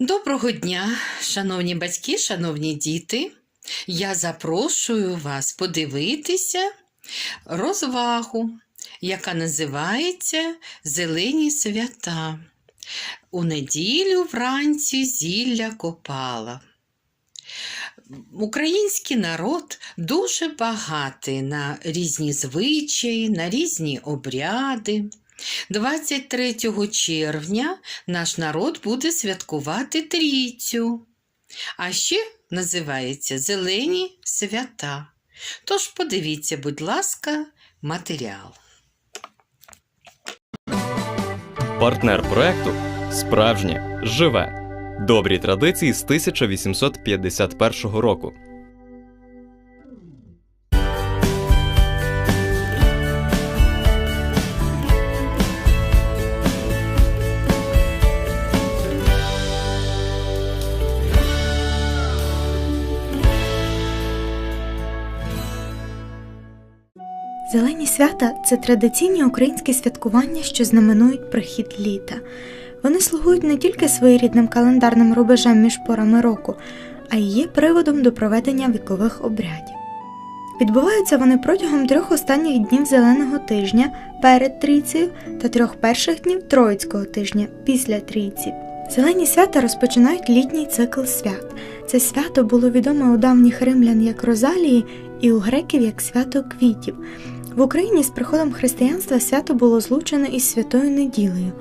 Доброго дня, шановні батьки, шановні діти. Я запрошую вас подивитися розвагу, яка називається Зелені свята. У неділю вранці зілля копала. Український народ дуже багатий на різні звичаї, на різні обряди. 23 червня наш народ буде святкувати трійцю, а ще називається Зелені свята. Тож подивіться, будь ласка, матеріал. Партнер проекту справжнє живе. Добрі традиції з 1851 року. Зелені свята це традиційні українські святкування, що знаменують прихід літа. Вони слугують не тільки своєрідним календарним рубежем між порами року, а й є приводом до проведення вікових обрядів. Відбуваються вони протягом трьох останніх днів зеленого тижня перед трійцею та трьох перших днів троїцького тижня після трійці. Зелені свята розпочинають літній цикл свят. Це свято було відоме у давніх римлян як Розалії і у греків як свято квітів. В Україні з приходом християнства свято було злучено із святою неділею.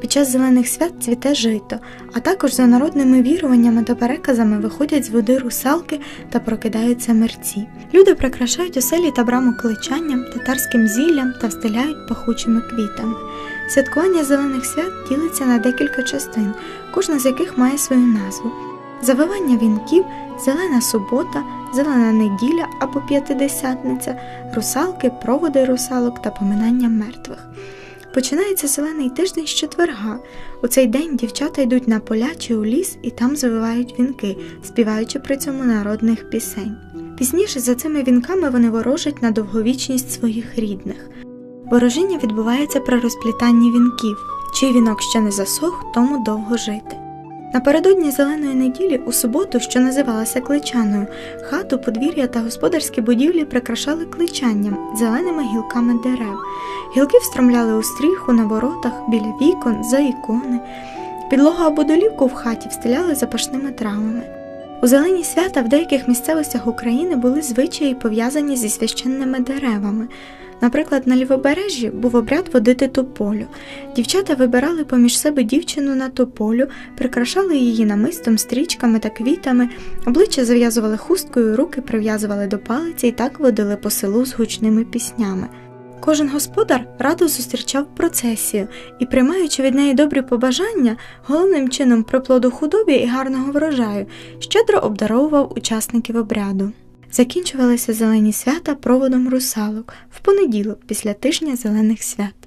Під час зелених свят цвіте жито, а також за народними віруваннями та переказами виходять з води русалки та прокидаються мерці. Люди прикрашають оселі та браму кличанням, татарським зіллям та встиляють пахучими квітами. Святкування зелених свят ділиться на декілька частин, кожна з яких має свою назву. Завивання вінків, зелена субота, зелена неділя або п'ятидесятниця, русалки, проводи русалок та поминання мертвих. Починається зелений тиждень з четверга. У цей день дівчата йдуть на поля чи у ліс і там завивають вінки, співаючи при цьому народних пісень. Пізніше за цими вінками вони ворожать на довговічність своїх рідних. Ворожіння відбувається при розплітанні вінків. Чий вінок ще не засох, тому довго жити. Напередодні зеленої неділі у суботу, що називалася кличаною, хату, подвір'я та господарські будівлі прикрашали кличанням, зеленими гілками дерев. Гілки встромляли у стріху на воротах, біля вікон, за ікони. Підлогу або долівку в хаті встиляли запашними травами. У зелені свята в деяких місцевостях України були звичаї пов'язані зі священними деревами. Наприклад, на лівобережжі був обряд водити тополю. Дівчата вибирали поміж себе дівчину на тополю, прикрашали її намистом, стрічками та квітами, обличчя зав'язували хусткою, руки прив'язували до палиці і так водили по селу з гучними піснями. Кожен господар радо зустрічав процесію і, приймаючи від неї добрі побажання, головним чином про плоду худобі і гарного врожаю, щедро обдаровував учасників обряду. Закінчувалися зелені свята проводом русалок в понеділок після тижня зелених свят.